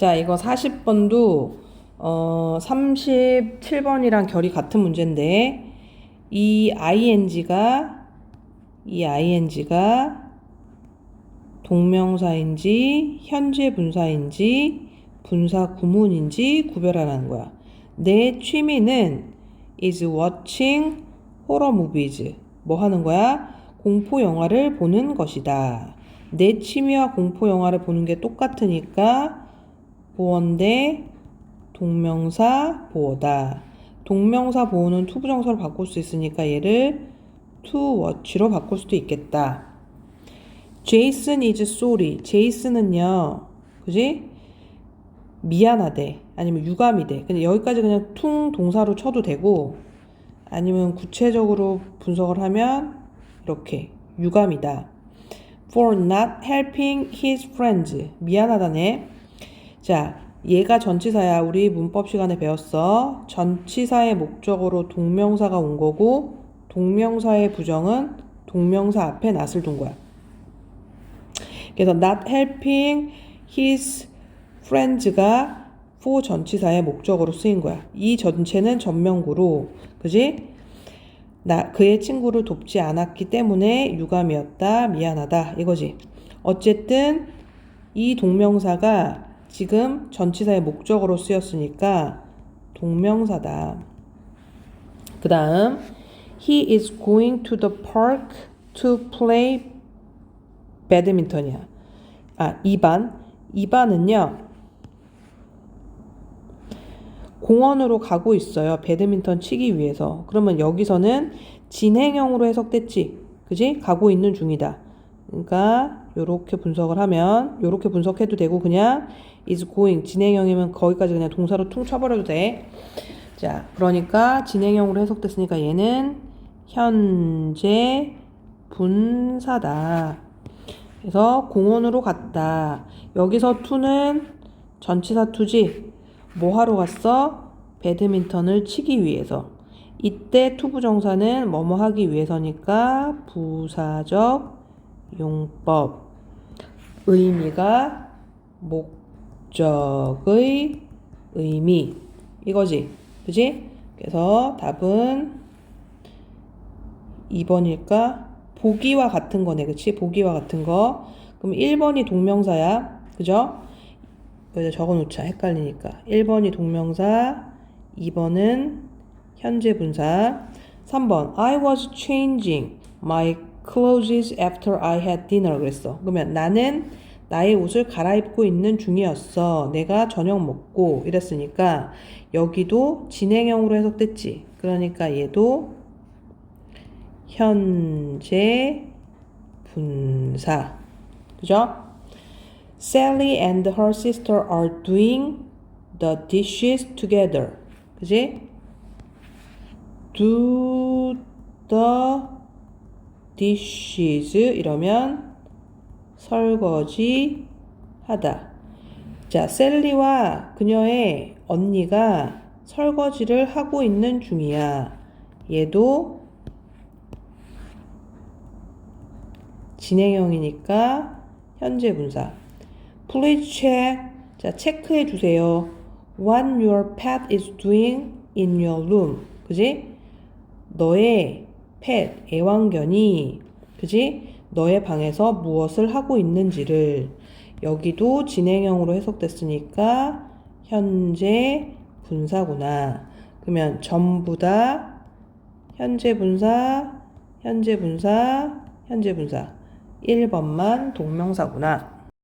자, 이거 40번도 어, 37번이랑 결이 같은 문제인데 이 ing가 이 ing가 동명사인지 현재 분사인지 분사 구문인지 구별하라는 거야. 내 취미는 is watching horror movies. 뭐 하는 거야? 공포 영화를 보는 것이다. 내 취미와 공포 영화를 보는 게 똑같으니까 보어인데 동명사 보어다. 동명사 보어는 투부정사로 바꿀 수 있으니까 얘를 to watch로 바꿀 수도 있겠다. Jason is sorry. 제이슨은요, 그지? 미안하대. 아니면 유감이대. 근데 여기까지 그냥 퉁 동사로 쳐도 되고, 아니면 구체적으로 분석을 하면, 이렇게. 유감이다. For not helping his friends. 미안하다네. 자, 얘가 전치사야. 우리 문법 시간에 배웠어. 전치사의 목적으로 동명사가 온 거고, 동명사의 부정은 동명사 앞에 not을 둔 거야. 그래서 not helping his friends가 for 전치사의 목적으로 쓰인 거야. 이 전체는 전명구로, 그지? 나 그의 친구를 돕지 않았기 때문에 유감이었다. 미안하다. 이거지. 어쨌든 이 동명사가 지금 전치사의 목적으로 쓰였으니까 동명사다. 그 다음 He is going to the park to play 배드민턴이야. 아, 2반. 2반은요. 공원으로 가고 있어요. 배드민턴 치기 위해서. 그러면 여기서는 진행형으로 해석됐지. 그지? 가고 있는 중이다. 그러니까 요렇게 분석을 하면 요렇게 분석해도 되고 그냥 is going 진행형이면 거기까지 그냥 동사로 퉁 쳐버려도 돼. 자, 그러니까 진행형으로 해석됐으니까 얘는 현재 분사다. 그래서 공원으로 갔다. 여기서 투는 전치사 투지. 뭐 하러 갔어? 배드민턴을 치기 위해서. 이때 투부정사는 뭐뭐 하기 위해서니까 부사적 용법. 의미가 목적의 의미. 이거지. 그지? 그래서 답은 2번일까? 보기와 같은 거네. 그치? 보기와 같은 거. 그럼 1번이 동명사야. 그죠? 여기다 적어 놓자. 헷갈리니까. 1번이 동명사, 2번은 현재 분사. 3번. I was changing my clothes after I had dinner. 그랬어. 그러면 나는 나의 옷을 갈아입고 있는 중이었어. 내가 저녁 먹고 이랬으니까 여기도 진행형으로 해석됐지. 그러니까 얘도 현재 분사. 그죠? Sally and her sister are doing the dishes together. 그지? Do the dishes 이러면 설거지 하다. 자, 셀리와 그녀의 언니가 설거지를 하고 있는 중이야. 얘도 진행형이니까 현재 분사. Please check. 자, 체크해 주세요. What your pet is doing in your room. 그지? 너의 pet, 애완견이, 그지? 너의 방에서 무엇을 하고 있는지를 여기도 진행형으로 해석됐으니까 현재 분사구나. 그러면 전부 다 현재 분사, 현재 분사, 현재 분사. 1번만 동명사구나.